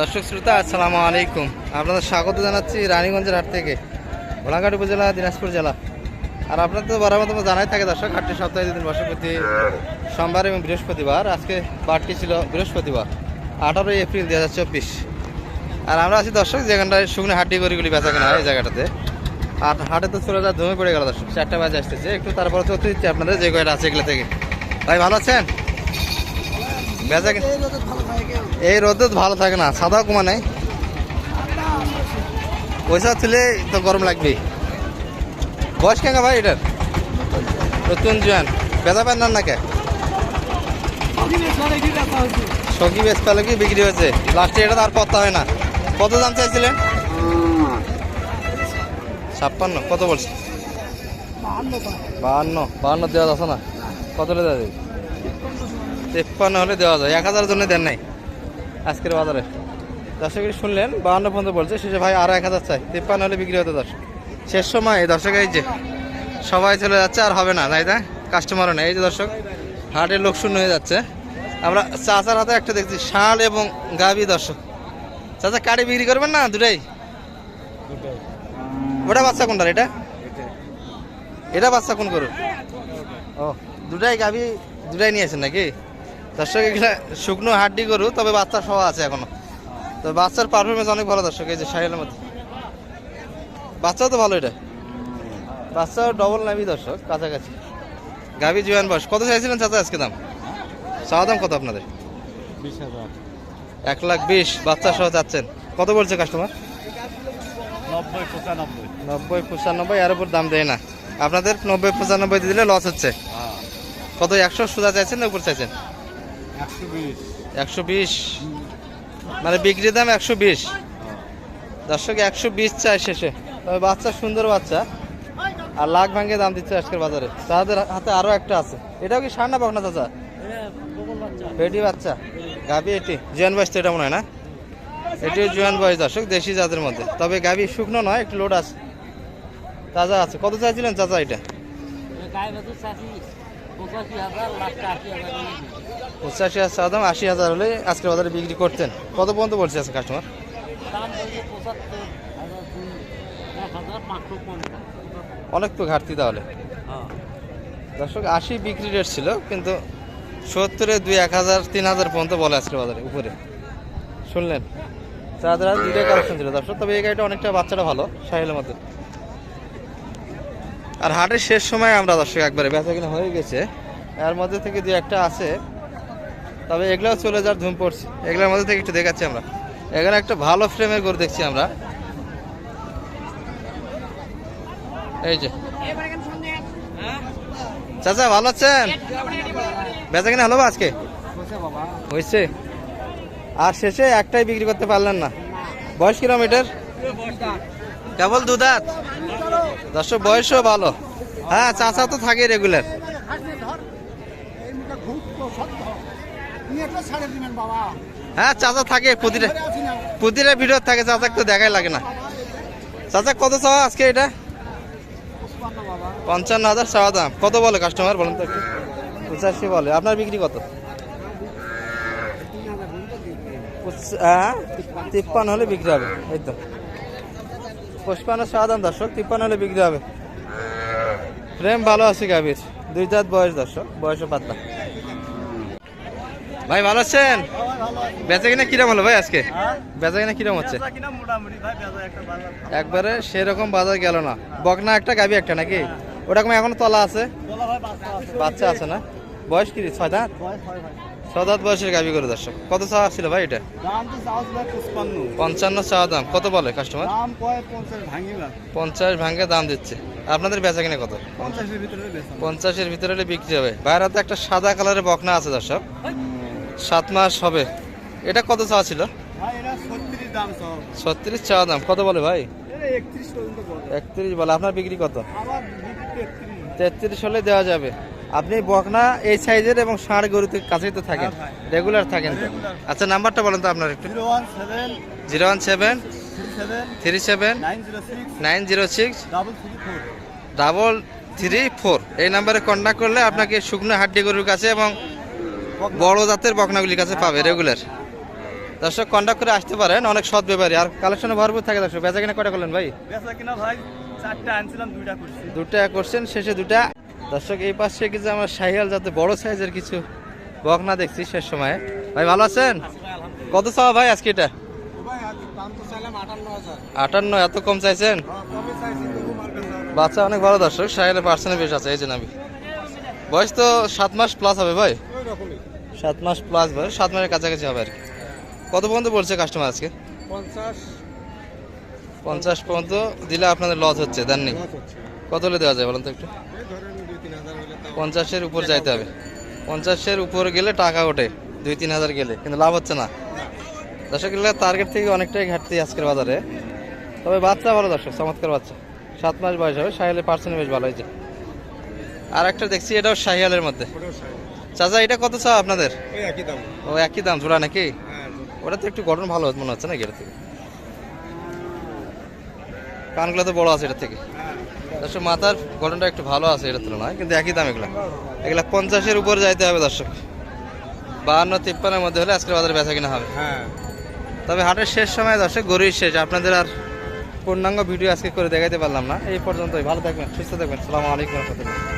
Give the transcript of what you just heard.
দর্শক শ্রোতা, আসসালামু আলাইকুম। আপনাদের স্বাগত জানাচ্ছি রানীগঞ্জের হাট থেকে, গোলাঘাট উপজেলা, দিনাজপুর জেলা। আর আপনার তো বরাবর মতো জানাই থাকে দর্শক হাটটি সপ্তাহে দুদিন বসে সোমবার এবং বৃহস্পতিবার। আজকে বারটি ছিল বৃহস্পতিবার, আঠারোই এপ্রিল দু হাজার চব্বিশ। আর আমরা আছি দর্শক যেখানটায় শুকনো হাড্ডি গরিগুলি বেচা কেনা এই জায়গাটাতে। আর হাটে তো চলে যা ধুমে পড়ে গেল দর্শক, চারটা বাজে আসতেছে। একটু তারপরে চলতে দিচ্ছি আপনাদের, যে কয়টা আছে এগুলো থেকে। ভাই, ভালো আছেন? বেচা এই রোদে ভালো থাকে না সাদা কমা নেই। পয়সা তুলে তো গরম লাগবে। বয়স কেন ভাই এটার? নতুন জোয়ান। বেচা পান না কে সখী বেশ পেলে কি বিক্রি হয়েছে। লাস্টে এটা তো আর পত্তা হয় না। কত দাম চাইছিলেন? ছাপ্পান্ন। কত বলছে বাহান্ন বাহান্ন। দেওয়া যাচ্ছে না। কত দেওয়া যায় তেপ্পান্ন হলে দেওয়া যায়। এক হাজারের জন্য দেন নাই আজকের বাজারে। দর্শক শুনলেন বাহান্ন পর্যন্ত বলছে শেষে ভাই আরও এক হাজার চাই। তেপ্পান্ন হলে বিক্রি হতো দর্শক। শেষ সময় এই দর্শক এই যে সবাই চলে যাচ্ছে আর হবে না তাই না? কাস্টমারও নেই। এই যে দর্শক হাটের লোক শূন্য হয়ে যাচ্ছে। আমরা চাচার হাতে একটা দেখছি ষাঁড় এবং গাবি দর্শক। চাচা কাড়ি বিক্রি করবেন না দুটাই? ওটা বাচ্চা কোনটা এটা? এটা বাচ্চা কোন করুন ও দুটাই গাভি দুটাই নিয়েছেন নাকি? দর্শক এগুলা শুকনো হাড্ডি গরু তবে বাচ্চা সহ আছে এখনও। তো বাচ্চার পারফরমেন্স অনেক ভালো দর্শক এই যে সাহেলের মধ্যে। বাচ্চাও তো ভালো এটা। বাচ্চাও ডবল নাবি দর্শক কাছাকাছি। গাভি জুয়ান বয়স কত চাইছিলেন চাচা আজকে দাম? চাওয়া দাম কত আপনাদের? বিশ হাজার। এক লাখ বিশ বাচ্চা সহ চাচ্ছেন কত বলছে কাস্টমার নব্বই পঁচানব্বই। নব্বই পঁচানব্বই এর উপর দাম দেয় না। আপনাদের নব্বই পঁচানব্বই দিলে লস হচ্ছে। কত একশো সুদা চাইছেন না উপর চাইছেন? একশো বিশ। একশো বিশ? মানে বিক্রি দাম একশো বিশ। দর্শক একশো বিশ চাই শেষে। তবে বাচ্চা সুন্দর বাচ্চা। আর লাখ ভাঙ্গে দাম দিচ্ছে আজকের বাজারে। তাদের হাতে আরও একটা আছে। এটাও কি সার না বকনা চাচা? বেটি বাচ্চা। গাবি এটি। জুয়ান বয়স তো এটা মনে হয় না? এটিও জুয়ান বয়স দর্শক দেশি জাতের মধ্যে। তবে গাবি শুকনো নয় একটু লোড আছে। তাজা আছে। কত চাইছিলেন চাচা এটা? পঁচাশি হাজার দাম আশি হাজার হলে আজকের বাজারে বিক্রি করতেন। কত পর্যন্ত বলছে আছে কাস্টমার অনেক তো ঘাটতি তাহলে। দর্শক, আশি বিক্রি রেট ছিল, কিন্তু সত্তরে দুই এক হাজার, তিন হাজার পর্যন্ত বলে আজকের বাজারে, উপরে। শুনলেন? চাঁদরা দুইটাই কালেকশন ছিল দর্শক, তবে এই গাড়িটা অনেকটা বাচ্চাটা ভালো সাহেলের মধ্যে আর হাটের শেষ সময় আমরা দর্শক একবারে বেচা কিনা হয়ে গেছে। এর মধ্যে থেকে দু একটা আছে। তবে এগুলোও চলে যাওয়ার ধুম পড়ছে। এগুলোর মধ্যে থেকে একটু দেখাচ্ছি আমরা। এখানে একটা ভালো ফ্রেমের গরু দেখছি আমরা। এই যে। চাচা ভালো আছেন? বেচা কিনা হলো আজকে? হয়েছে। আর শেষে একটাই বিক্রি করতে পারলেন না। বয়স কিলোমিটার? কেবল দুধাত দর্শক, বয়সও ভালো। হ্যাঁ চাচা তো থাকে রেগুলার হ্যাঁ চাচা থাকে, প্রতিটা প্রতিটা ভিডিও থাকে চাচা তো দেখাই লাগে না। চাচা, কত চাওয়া আজকে এটা? পঞ্চান্ন হাজার চাওয়া দাম। কত বলে কাস্টমার বলেন তো একটু। পঁচাশি বলে। আপনার বিক্রি কত? হ্যাঁ হলে বিক্রি হবে, এই তো। পুষ্পান্ন দাম দর্শক তিপ্পান্ন হলে বিক্রি হবে। ফ্রেম ভালো আছে গাভীর দুই জাত বয়স দর্শক বয়সও পাতলা। ভাই ভালো আছেন? বেচা কিনা কিরম হলো ভাই আজকে? বেচা কিনা কিরম হচ্ছে? একবারে সেরকম বাজার গেল না। বকনা একটা গাবি একটা নাকি? ওরকম এখনও তলা আছে? বাচ্চা আছে। বাচ্চা আছে না? বয়স কি ছয় দাঁত? বয়স হয় ভাই ছয় দাঁত বয়সের গাবি করে দর্শক কত চাওয়া ছিল ভাই এটা? তো পঞ্চান্ন চাওয়া দাম কত বলে কাস্টমার পঞ্চাশ ভাঙি ভাঙ্গে দাম দিচ্ছে। আপনাদের বেচা কিনা কত? পঞ্চাশের ভিতরে হলে বিক্রি হবে। বাইরে হাতে একটা সাদা কালারের বকনা আছে দর্শক। সাত মাস হবে। এটা কত চাওয়া ছিল? ছত্রিশ চাওয়া। দাম কত বলে ভাই? একত্রিশ বলে। আপনার বিক্রি কত? তেত্রিশ হলে দেওয়া যাবে। আপনি বকনা এই সাইজের এবং ষাঁড় গরুতে কাছেই তো থাকেন। হ্যাঁ রেগুলার থাকেন তো? আচ্ছা নাম্বারটা বলেন তো আপনার একটু। Zero one seven three seven nine zero six double three four. এই নাম্বারে কন্ট্যাক্ট করলে আপনাকে শুকনো হাড্ডি গরুর কাছে এবং বড় জাতের বকনাগুলির কাছে পাবে রেগুলার দর্শক কন্ট্যাক্ট করে আসতে পারেন অনেক সৎ ব্যাপারী। আর কালেকশনে ভরপুর থাকে দর্শক। বেচা কিনা কটা করলেন ভাই? বেচা কিনা ভাই চারটা আনছিলাম করছি। দুটা করছেন শেষে দুটা দর্শক এই পাশে কিছু আমার শাহিয়াল যাতে বড় সাইজের কিছু বক না দেখছি শেষ সময়ে। ভাই ভালো আছেন? কত চাওয়া ভাই আজকে এটা? আটান্ন এত কম চাইছেন? বেচা বাচ্চা অনেক ভালো দর্শক শাহিয়ালের পার্সেন্ট বেশ আছে এই যে আমি বয়স তো সাত মাস প্লাস হবে ভাই? সাত মাস প্লাস ভাই সাত মাসের কাছাকাছি হবে আর কি। কত পর্যন্ত বলছে কাস্টমার আজকে? পঞ্চাশ। পঞ্চাশ পর্যন্ত দিলে আপনাদের লস হচ্ছে দেননি। কত হলে দেওয়া যায় বলেন তো একটু এই ধরেন দুই তিন হাজার হলে তাও পঞ্চাশের উপর যাইতে হবে। পঞ্চাশের উপর গেলে টাকা ওঠে দুই তিন হাজার গেলে কিন্তু লাভ হচ্ছে না। দর্শক টার্গেট থেকে অনেকটাই ঘাটতি আজকের বাজারে। তবে বাচ্চা ভালো দর্শক চমৎকার বাচ্চা। সাত মাস বয়স হবে শাহিয়ালের পার্সেন্ট বেশ ভালো হয়েছে আর একটা দেখছি এটাও শাহিয়ালের মধ্যে। চাচা এটা কত চা আপনাদের? ও একই দাম জোড়া নাকি? হ্যাঁ ওটা তো একটু গঠন ভালো মনে হচ্ছে না এটা থেকে? কানগুলো তো বড় আছে এটা থেকে। দর্শক মাথার গঠনটা একটু ভালো আছে এটার তুলনায় কিন্তু একই দাম এগুলো। এগুলো পঞ্চাশের উপর যাইতে হবে দর্শক। বাহান্ন তিপ্পান্নের মধ্যে হলে আজকের বাজারে বেচা কিনা হবে। হ্যাঁ। তবে হাটের শেষ সময় দর্শক গরুর শেষ। আপনাদের আর পূর্ণাঙ্গ ভিডিও আজকে করে দেখাইতে পারলাম না। এই পর্যন্তই। ভালো থাকবেন সুস্থ থাকবেন। সালামু আলাইকুম রহমতুল্লাহ।